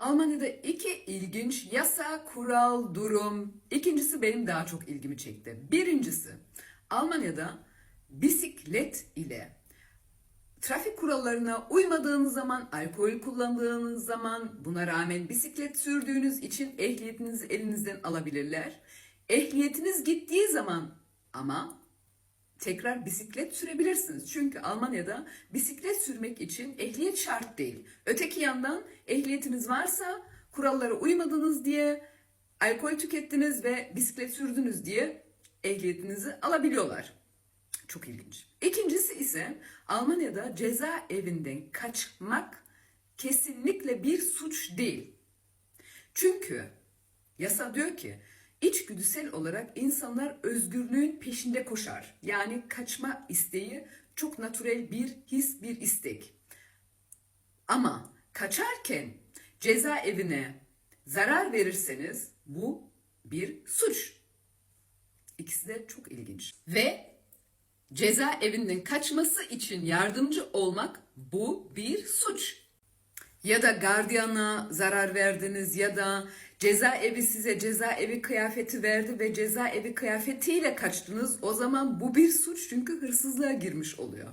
Almanya'da iki ilginç yasa, kural, durum. İkincisi benim daha çok ilgimi çekti. Birincisi Almanya'da bisiklet ile trafik kurallarına uymadığınız zaman, alkol kullandığınız zaman, buna rağmen bisiklet sürdüğünüz için ehliyetinizi elinizden alabilirler. Ehliyetiniz gittiği zaman ama tekrar bisiklet sürebilirsiniz. Çünkü Almanya'da bisiklet sürmek için ehliyet şart değil. Öteki yandan ehliyetiniz varsa kurallara uymadınız diye alkol tükettiniz ve bisiklet sürdünüz diye ehliyetinizi alabiliyorlar. Çok ilginç. İkincisi ise Almanya'da cezaevinden kaçmak kesinlikle bir suç değil. Çünkü yasa diyor ki içgüdüsel olarak insanlar özgürlüğün peşinde koşar. Yani kaçma isteği çok natürel bir his, bir istek. Ama kaçarken cezaevine zarar verirseniz bu bir suç. İkisi de çok ilginç. Ve cezaevinden kaçması için yardımcı olmak bu bir suç. Ya da gardiyana zarar verdiniz ya da cezaevi size cezaevi kıyafeti verdi ve cezaevi kıyafetiyle kaçtınız. O zaman bu bir suç çünkü hırsızlığa girmiş oluyor.